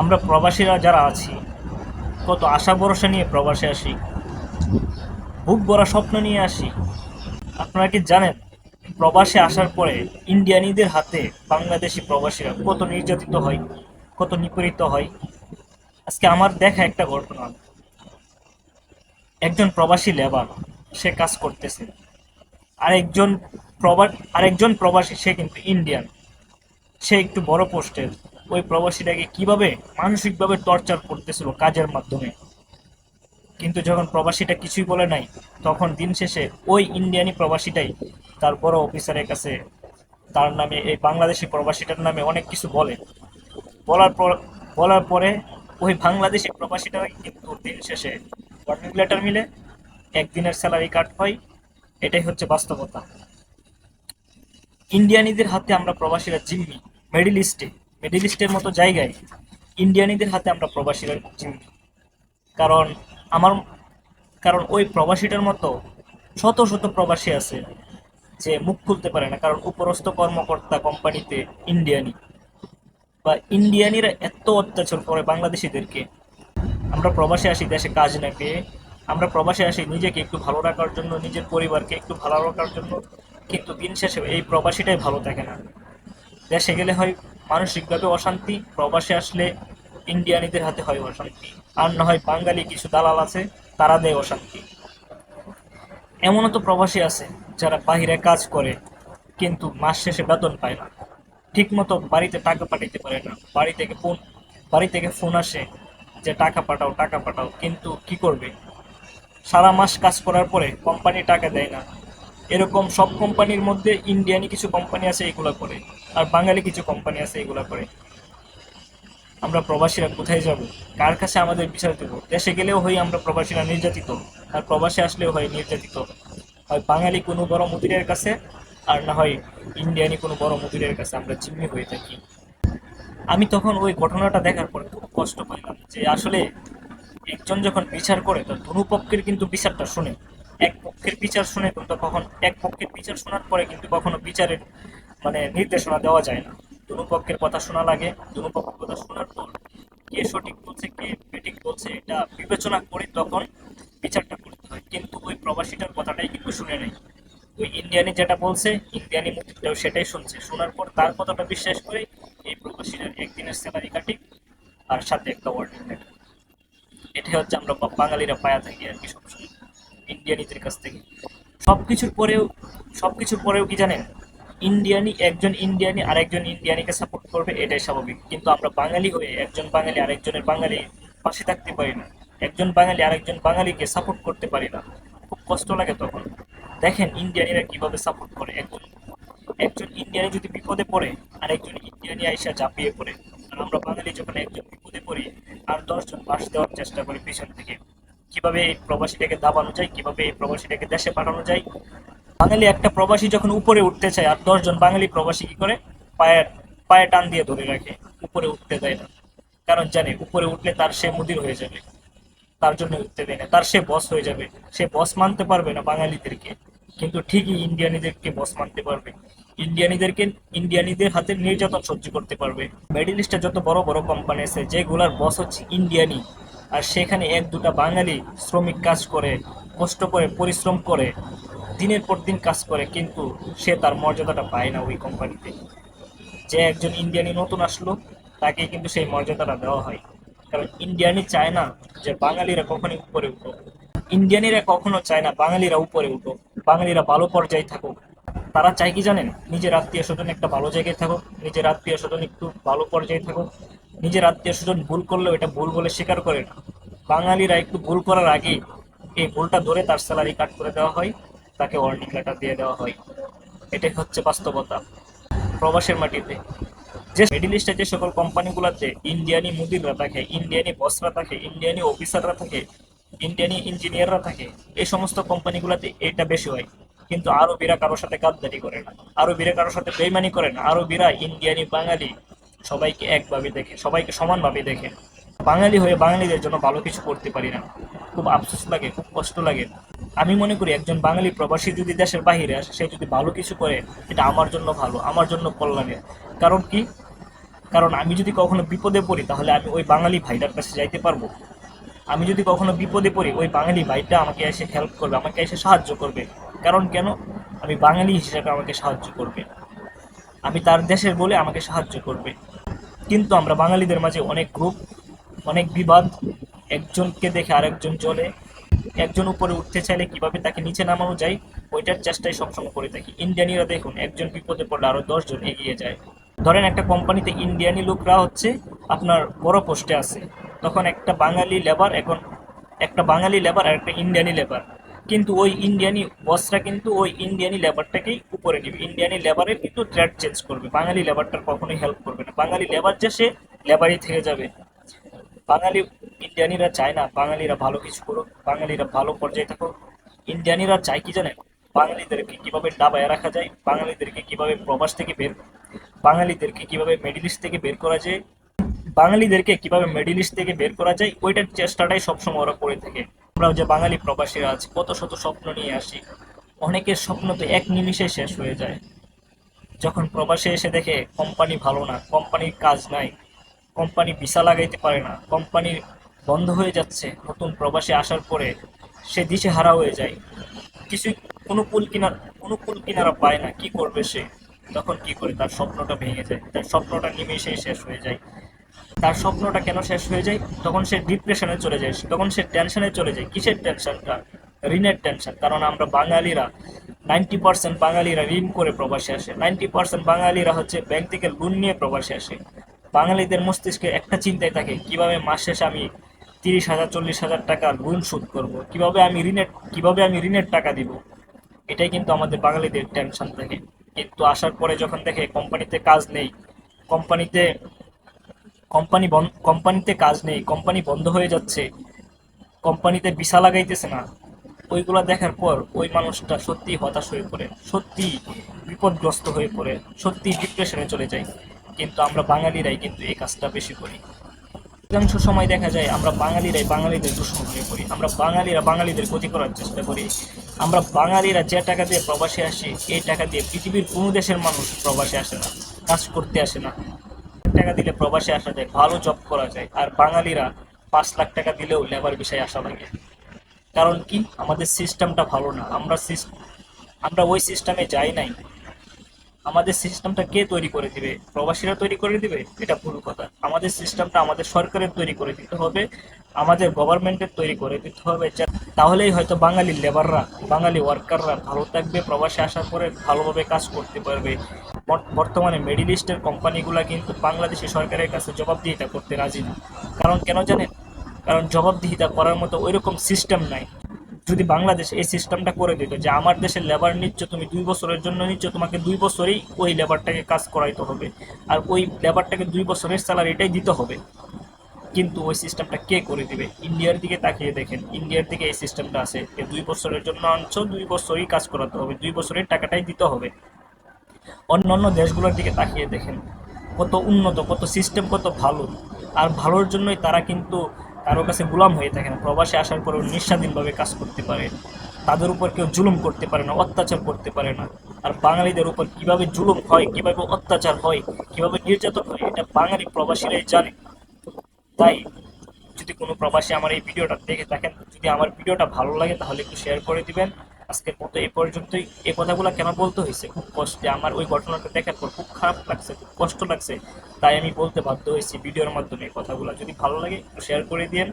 আমরা প্রবাসীরা যারা আছি, কত আশা ভরসা নিয়ে প্রবাসে আসি, বুক ভরা স্বপ্ন নিয়ে আসি। আপনারা কি জানেন, প্রবাসে আসার পরে ইন্ডিয়ানিদের হাতে বাংলাদেশি প্রবাসীরা কত নির্যাতিত হয়, কত নিপীড়িত হয়? আজকে আমার দেখা একটা ঘটনা। একজন প্রবাসী লেবার, সে কাজ করতেছে। আরেকজন প্রবা, আরেকজন প্রবাসী, সে কিন্তু ইন্ডিয়ান সে একটু বড় পোস্টের। ওই প্রবাসীটাকে কীভাবে মানসিকভাবে টর্চার করতেছিল কাজের মাধ্যমে। কিন্তু যখন প্রবাসীটা কিছুই বলে নাই, তখন দিন শেষে ওই ইন্ডিয়ানি প্রবাসীটাই তার বড় অফিসারের কাছে তার নামে, এই বাংলাদেশি প্রবাসীটার নামে অনেক কিছু বলে। বলার পর, বলার পরে ওই বাংলাদেশি প্রবাসীটা কিন্তু দিন শেষে ওয়ার্নিং লেটার মিলে একদিনের স্যালারি কাট হয়। এটাই হচ্ছে বাস্তবতা। ইন্ডিয়ানিদের হাতে আমরা প্রবাসীরা জিম্মি মিডিল ইস্টে মিডিল ইস্টের মতো জায়গায় ইন্ডিয়ানিদের হাতে আমরা প্রবাসীরা কারণ আমার, কারণ ওই প্রবাসীটার মতো শত শত প্রবাসী আছে যে মুখ খুলতে পারে না। কারণ উপরস্থ কর্মকর্তা কোম্পানিতে ইন্ডিয়ানি বা ইন্ডিয়ানিরা এত অত্যাচার করে বাংলাদেশিদেরকে। আমরা প্রবাসে আসি, দেশে কাজ না পেয়ে। আমরা প্রবাসে আসি নিজেকে একটু ভালো রাখার জন্য, নিজের পরিবারকে একটু ভালো রাখার জন্য। কিন্তু দিন শেষে এই প্রবাসীটাই ভালো থাকে না। দেশে গেলে হয় মানসিকভাবে অশান্তি, প্রবাসে আসলে ইন্ডিয়ানিদের হাতে হয় অশান্তি। আর না হয় বাঙালি কিছু দালাল আছে, তারা দেয় অশান্তি। এমনও তো প্রবাসী আছে, যারা বাহিরে কাজ করে, কিন্তু মাস শেষে বেতন পায় না। ঠিকমতো বাড়িতে টাকা পাঠাইতে পারে না। বাড়ি থেকে ফোন, বাড়ি থেকে ফোন আসে যে, টাকা পাঠাও টাকা পাঠাও। কিন্তু কি করবে? সারা মাস কাজ করার পরে কোম্পানি টাকা দেয় না। এরকম সব কোম্পানির মধ্যে ইন্ডিয়ানি কিছু কোম্পানি আছে, এগুলো করে। আর বাঙালি কিছু কোম্পানি আছে, এগুলো করে। আমরা প্রবাসীরা কোথায় যাব? কার কাছে আমাদের বিচার দেব? দেশে গেলেও হই আমরা প্রবাসীরা নির্যাতিত। আর প্রবাসে আসলেও হয় নির্যাতিত। হয় বাঙালি কোনো বড় মুদিরের কাছে, আর না হয় ইন্ডিয়ানি কোনো বড় মুদিরের কাছে আমরা জিম্মি হয়ে থাকি। আমি তখন ওই ঘটনাটা দেখার পরে খুব কষ্ট পাইলাম যে আসলে একজন যখন বিচার করে, তো দুনো পক্ষের কিন্তু বিচারটা শুনে। এক পক্ষের বিচার শুনে কিন্তু কখন, এক পক্ষের বিচার শোনার পরে কিন্তু কখনো বিচারের মানে নির্দেশনা দেওয়া যায় না। দুনো পক্ষের কথা শোনা লাগে, দুনো পক্ষের কথা শোনার পর কে সঠিক বলছে, কে বেঠিক বলছে, এটা বিবেচনা করে তখন বিচারটা করতে হয়। কিন্তু ওই প্রবাসীটার কথাটাই কিন্তু শুনে নেই। ওই ইন্ডিয়ানি যেটা বলছে, ইন্ডিয়ানি মুক্তিটাও সেটাই শুনছে। শোনার পর তার কথাটা বিশ্বাস করে এই প্রবাসীরা একদিনের স্যালারি কাটি আর সাথে একটা লেটার এটাই হচ্ছে আমরা বাঙালিরা পায়া থাকি আর কি সবসময়। ইন্ডিয়ানিদের কাছ থেকে। সব কিছুর পরেও সব কিছুর পরেও কি জানেন? ইন্ডিয়ানি একজন ইন্ডিয়ানি আরেকজন ইন্ডিয়ানিকে সাপোর্ট করবে, এটাই স্বাভাবিক। কিন্তু আমরা বাঙালি হয়ে একজন বাঙালি আরেকজনের বাঙালি পাশে থাকতে পারি না। একজন বাঙালি আরেকজন বাঙালিকে সাপোর্ট করতে পারি না। খুব কষ্ট লাগে তখন। দেখেন ইন্ডিয়ানিরা কীভাবে সাপোর্ট করে একজন একজন ইন্ডিয়ানি যদি বিপদে পড়ে আর একজন ইন্ডিয়ানি আইসা ঝাঁপিয়ে পড়ে। আর আমরা বাঙালি যখন একজন বিপদে পড়ি, আর দশজন বাস দেওয়ার চেষ্টা করি পিছন থেকে। কীভাবে এই প্রবাসীটাকে দাবানো যায়, কীভাবে এই প্রবাসীটাকে দেশে পাঠানো যায়। বাঙালি একটা প্রবাসী যখন উপরে উঠতে চায়, আর দশজন বাঙালি প্রবাসী কি করে? পায়ে পায়ে টান দিয়ে ধরে রাখে, উপরে উঠতে দেয় না। কারণ জানে, উপরে উঠলে তার সে মুদির হয়ে যাবে। তার জন্য উঠতে দেয় না। তার সে বস হয়ে যাবে। সে বস মানতে পারবে না বাঙালিদেরকে। কিন্তু ঠিকই ইন্ডিয়ানিদেরকে বস মানতে পারবে। ইন্ডিয়ানিদেরকে, ইন্ডিয়ানিদের হাতে নির্যাতন সহ্য করতে পারবে। মিডিল ইস্টে যত বড় বড় কোম্পানি আছে, যেগুলার বস হচ্ছে ইন্ডিয়ানি আর সেখানে এক দুটা বাঙালি শ্রমিক কাজ করে, কষ্ট করে, পরিশ্রম করে, দিনের পর দিন কাজ করে, কিন্তু সে তার মর্যাদাটা পায় না ওই কোম্পানিতে। যে একজন ইন্ডিয়ানি নতুন আসলো, তাকে কিন্তু সেই মর্যাদাটা দেওয়া হয়। কারণ ইন্ডিয়ানি চায় না যে বাঙালিরা কখনই উপরে উঠো ইন্ডিয়ানিরা কখনো চায় না বাঙালিরা উপরে উঠো বাঙালিরা ভালো পর্যায়ে থাকুক। তারা চায় কি জানেন? নিজের আত্মীয় স্বজন একটা ভালো জায়গায় থাকুক, নিজের আত্মীয় স্বজন একটু ভালো পর্যায়ে থাকুক। নিজের আত্মীয় স্বজন ভুল করলেও এটা ভুল বলে স্বীকার করে না। বাঙালিরা একটু ভুল করার আগে এই ভুলটা ধরে তার স্যালারি কাট করে দেওয়া হয়, তাকে ওয়ার্নিং লেটার দিয়ে দেওয়া হয়। এটাই হচ্ছে বাস্তবতা প্রবাসের মাটিতে। যে মিডিল ইস্টে যে সকল কোম্পানিগুলোতে ইন্ডিয়ানি মুদিররা থাকে ইন্ডিয়ানি বসরা থাকে ইন্ডিয়ানি অফিসাররা থাকে ইন্ডিয়ানি ইঞ্জিনিয়াররা থাকে, এই সমস্ত কোম্পানিগুলোতে এটা বেশি হয়। কিন্তু আরবিরা কারোর সাথে গাদ্দারি করে না, আরবিরা কারোর সাথে বেইমানি করে না, আরবিরা ইন্ডিয়ানি বাঙালি সবাইকে একভাবে দেখে, সবাইকে সমানভাবে দেখে। বাঙালি হয়ে বাঙালিদের জন্য ভালো কিছু করতে পারি না। খুব আফসোস লাগে, খুব কষ্ট লাগে। আমি মনে করি একজন বাঙালি প্রবাসী যদি দেশের বাইরে আসে, সে যদি ভালো কিছু করে, এটা আমার জন্য ভালো, আমার জন্য কল্যাণের। কারণ কি? কারণ আমি যদি কখনো বিপদে পড়ি, তাহলে আমি ওই বাঙালি ভাইটার কাছে যাইতে পারব। আমি যদি কখনো বিপদে পড়ি, ওই বাঙালি ভাইটা আমাকে এসে হেল্প করবে, আমাকে এসে সাহায্য করবে। কারণ কেন? আমি বাঙালি হিসেবে আমাকে সাহায্য করবে। আমি তার দেশের বলে আমাকে সাহায্য করবে। কিন্তু আমরা বাঙালিদের মাঝে অনেক গ্রুপ, অনেক বিবাদ। একজনকে দেখে আরেকজন চলে। একজন উপরে উঠতে চাইলে কীভাবে তাকে নিচে নামানো যায়, ওইটার চেষ্টাই সবসময় করে থাকি। ইন্ডিয়ানিরা দেখুন, একজন বিপদে পড়লে আরও দশজন এগিয়ে যায়। ধরেন একটা কোম্পানিতে ইন্ডিয়ানি লোকরা হচ্ছে আপনার বড় পোস্টে আছে। তখন একটা বাঙালি লেবার এখন একটা বাঙালি লেবার আর একটা ইন্ডিয়ানি লেবার কিন্তু ওই ইন্ডিয়ানি বসরা কিন্তু ওই ইন্ডিয়ানি লেবারটাকেই উপরে নিবে। ইন্ডিয়ানি লেবারের কিন্তু ট্রেড চেঞ্জ করবে। বাঙালি লেবারটার কখনোই হেল্প করবে না। বাঙালি লেবার যে সে লেবারই থেকে যাবে। বাঙালি ইন্ডিয়ানিরা চায় না। বাঙালিরা ভালো কিছু করুক। বাঙালিরা ভালো পর্যায়ে থাকুক। ইন্ডিয়ানিরা চায় কি জানেন? বাঙালিদেরকে কীভাবে ডাবায় রাখা যায়? বাঙালিদেরকে কীভাবে প্রবাস থেকে বের, বাঙালিদেরকে কীভাবে মিডিল ইস্ট থেকে বের করা যায়? বাঙালিদেরকে কীভাবে মিডিল ইস্ট থেকে বের করা যায়? ওইটার চেষ্টাটাই সবসময় ওরা করে থাকে। আমরা যে বাঙালি প্রবাসীরা আছি কত শত স্বপ্ন নিয়ে আসি, অনেকের স্বপ্ন তো এক নিমিষে শেষ হয়ে যায়। যখন প্রবাসে এসে দেখে কোম্পানি ভালো না, কোম্পানির কাজ নাই, কোম্পানি ভিসা লাগাইতে পারে না, কোম্পানি বন্ধ হয়ে যাচ্ছে, নতুন প্রবাসে আসার পরে সে দিশে হারা হয়ে যায়। কিছুই কোনো কুল কিনার, কোনো কুল কিনারা পায় না, কি করবে সে? তখন কি করে? তার স্বপ্নটা ভেঙে যায়, তার স্বপ্নটা নিমেষেই শেষ হয়ে যায়। তার স্বপ্নটা কেন শেষ হয়ে যায়? তখন সে ডিপ্রেশনে চলে যায়। তখন সে টেনশনে চলে যায়। কিসের টেনশনটা ঋণের টেনশন কারণ আমরা বাঙালিরা নাইনটি পার্সেন্ট বাঙালিরা ঋণ করে প্রবাসে আসে। নাইনটি পার্সেন্ট বাঙালিরা হচ্ছে ব্যাংক থেকে লোন নিয়ে প্রবাসে আসে। বাঙালিদের মস্তিষ্কে একটা চিন্তায় থাকে, কীভাবে মাস শেষে আমি তিরিশ হাজার, চল্লিশ হাজার টাকা লোন শোধ করব? কীভাবে আমি ঋণের, কীভাবে আমি ঋণের টাকা দিব? এটাই কিন্তু আমাদের বাঙালিদের টেনশন থাকে। কিন্তু আসার পরে যখন দেখে কোম্পানিতে কাজ নেই কোম্পানিতে কোম্পানি কোম্পানিতে কাজ নেই, কোম্পানি বন্ধ হয়ে যাচ্ছে, কোম্পানিতে ভিসা লাগাইতেছে না, ওইগুলো দেখার পর ওই মানুষটা সত্যি হতাশ হয়ে পড়ে সত্যি বিপদগ্রস্ত হয়ে পড়ে সত্যি ডিপ্রেশনে চলে যায়। কিন্তু আমরা বাঙালিরাই কিন্তু এই কাজটা বেশি করি। অধিকাংশ সময় দেখা যায় আমরা বাঙালিরাই বাঙালিদের দুশ্মন হয়ে পড়ি, আমরা বাঙালিরা বাঙালিদের ক্ষতি করার চেষ্টা করি, আমরা বাঙালিরা যে টাকা দিয়ে প্রবাসে আসি, এই টাকা দিয়ে পৃথিবীর কোনো দেশের মানুষ প্রবাসে আসে না, কাজ করতে আসে না। টাকা দিলে প্রবাসে আসা যায়, ভালো জব করা যায়। আর বাঙালিরা পাঁচ লাখ টাকা দিলেও লেবার বিষয়ে আসা লাগে কারণ কি? আমাদের সিস্টেমটা ভালো না। আমরা আমরা ওই সিস্টেমে যাই নাই। আমাদের সিস্টেমটা কে তৈরি করে দিবে? প্রবাসীরা তৈরি করে দিবে? এটা ভুল কথা। আমাদের সিস্টেমটা আমাদের সরকারের তৈরি করে দিতে হবে, আমাদের গভর্নমেন্টের তৈরি করে দিতে হবে তাহলেই হয়তো বাঙালি লেবাররা বাঙালি ওয়ার্কাররা ভালো থাকবে, প্রবাসে আসার পরে ভালোভাবে কাজ করতে পারবে। বর্তমানে মিডিল ইস্টের কোম্পানিগুলো কিন্তু বাংলাদেশি সরকারের কাছে জবাবদিহিতা করতে রাজি না। কারণ কেন জানেন? কারণ জবাবদিহিতা করার মতো ওইরকম সিস্টেম নাই। যদি বাংলাদেশ এই সিস্টেমটা করে দিত যে আমার দেশের লেবার নিচ্ছ, তুমি দুই বছরের জন্য নিচ্ছ, তোমাকে দুই বছরেই ওই লেবারটাকে কাজ করাইতে হবে। আর ওই লেবারটাকে দুই বছরের স্যালারিটাই দিতে হবে। কিন্তু ওই সিস্টেমটা কে করে দিবে? ইন্ডিয়ার দিকে তাকিয়ে দেখেন। ইন্ডিয়ার দিকে এই সিস্টেমটা আছে। দুই বছরের জন্য আনছো, দুই বছরই কাজ করাতে হবে। দুই বছরের টাকাটাই দিতে হবে। অন্য অন্য দেশগুলোর দিকে তাকিয়ে দেখেন। কত উন্নত, কত সিস্টেম কত ভালো। আর ভালোর জন্যই তারা কিন্তু কারও কাছে গুলাম হয়ে থাকে না প্রবাসে আসার পরেও নিঃস্বাধীনভাবে কাজ করতে পারে। তাদের উপর কেউ জুলুম করতে পারে না, অত্যাচার করতে পারে না। আর বাঙালিদের উপর কীভাবে জুলুম হয়, কীভাবে অত্যাচার হয়, কীভাবে নির্যাতন হয়, এটা বাঙালি প্রবাসীরাই জানে। তাই যদি কোনো প্রবাসী আমার এই ভিডিওটা দেখে থাকেন, যদি আমার ভিডিওটা ভালো লাগে তাহলে একটু শেয়ার করে দিবেন। আজকের মতো এই পর্যন্তই এই কথাগুলো কেন বলতে হয়েছে? খুব কষ্টে আমার ওই ঘটনাটা দেখার পর খুব খারাপ লাগছে, খুব কষ্ট লাগছে। তাই আমি বলতে বাধ্য হয়েছি ভিডিওর মাধ্যমে এই কথাগুলো। যদি ভালো লাগে শেয়ার করে দিন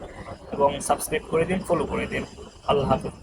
এবং সাবস্ক্রাইব করে দিন ফলো করে দিন আল্লাহ হাফেজ।